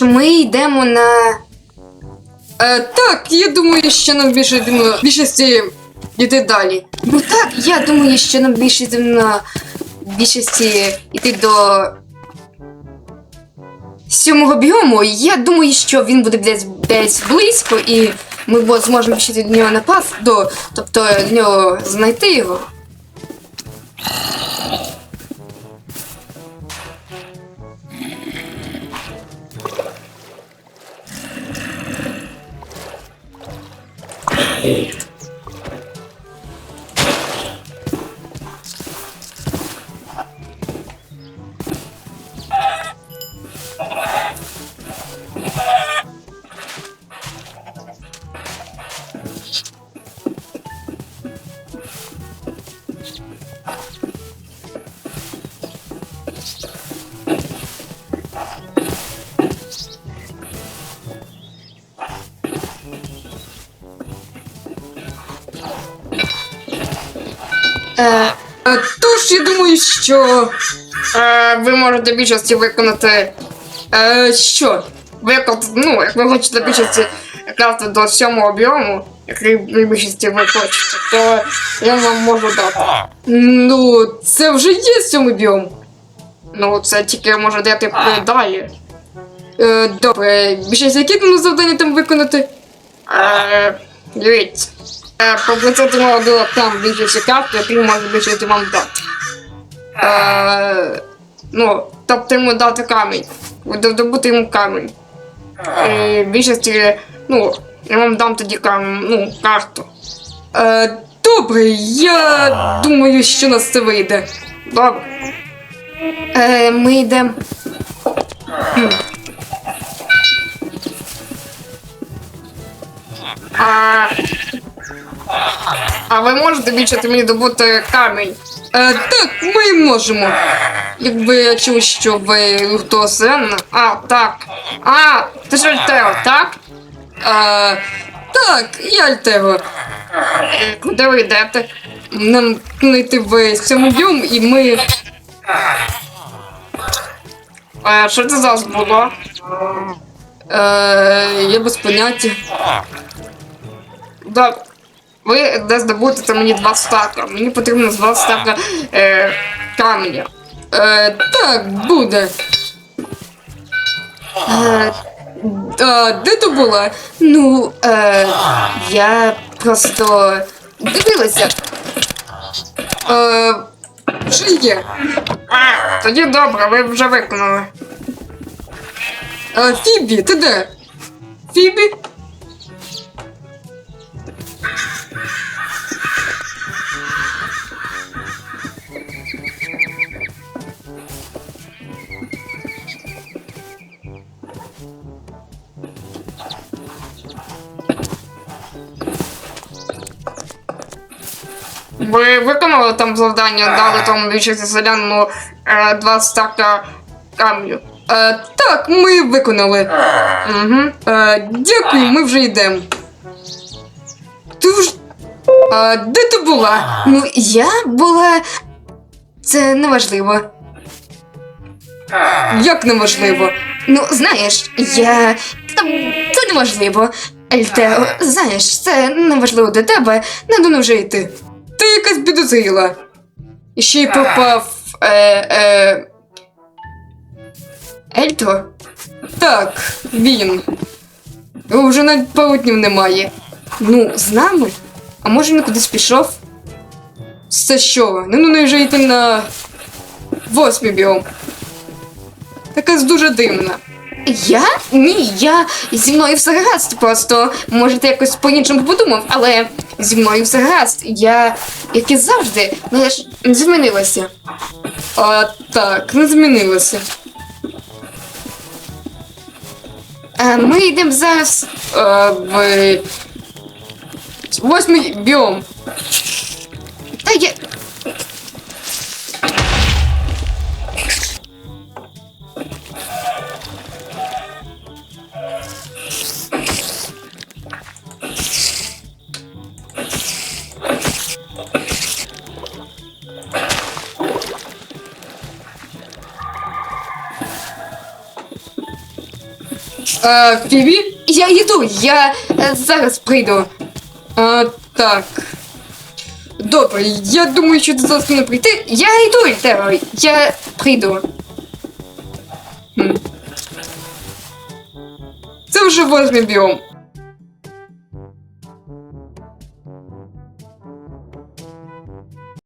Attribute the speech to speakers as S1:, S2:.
S1: Ми йдемо на. Е, так, я думаю, що нам більше йдемо більшості йти далі. Ну так, я думаю, що нам більше йдемо на більшості йти до сьомого біому. Я думаю, що він буде десь, десь близько, і ми бо- зможемо ще до нього напасти, до, тобто до нього знайти його. Е, е, тож я думаю, що е, ви можете більшості виконати. Е, що? Виконати, ну, як ви хочете більшості якраз до сьомого біому, який більшості ви хочете, то я вам можу дати. Ну, це вже є сьомий біом. Ну, це тільки може дати далі. Е, добре, більшість які там завдання там виконати? Е, дивіться. Е, Попросити молодого там більше карт, який може більше вам дати. Е, ну, тобто йому дати камінь. Добути йому камінь. І більшості, ну, я вам дам тоді камінь, ну, карту. Е, добре, я думаю, що нас це вийде. Добре. Е, ми йдемо. А, а ви можете більше мені добути камінь? Е, так, ми можемо. Якби я чув, що ви хто Сенна. А, так. А, ти ж Альтео, так? Е, так, я Альтео. Куди ви йдете? Нам знайти в бюм і ми. Е, що це зараз було? Е, я без поняття. Да. Ви де здобудете мені два стака. Мені потрібно два стака е, каменя. Е, так, буде. Е, а, де то була? Ну, е, я просто дивилася. Е, вже є. Тоді добре, ви вже виконали. Е, Фібі, ти де? Фібі? Ви виконали там завдання, дали тому більшості селян ну, е, два стака камню. Е, так, ми виконали. Угу. Е, дякую, ми вже йдемо. Ти вже. Е, де ти була? Ну, я була. Це неважливо. Як неважливо? Ну, знаєш, я. Це неважливо. Ельтео, знаєш, це неважливо для тебе, не вже йти. Ти якась підозріла. І ще й пропав. Е, е... Ельто? Так, він. Його вже навіть пару днів немає. Ну, з нами? А може він кудись пішов? Це що? Ну, ну вже йти на восьмий біом. Якась дуже дивна. Я? Ні, я зі мною все гаразд. Просто може ти якось по-іншому подумав, але зі мною все гаразд. Я, як і завжди, ну я ж не змінилася. А так, не змінилася. А, ми йдемо зараз а, в восьмий біом. Та я. Е, Привіт. Я йду, я е, зараз прийду. Е, так. Добре, я думаю, що ти зараз не прийти. Я йду, Тео, я прийду. Хм. Це вже восьмий біом.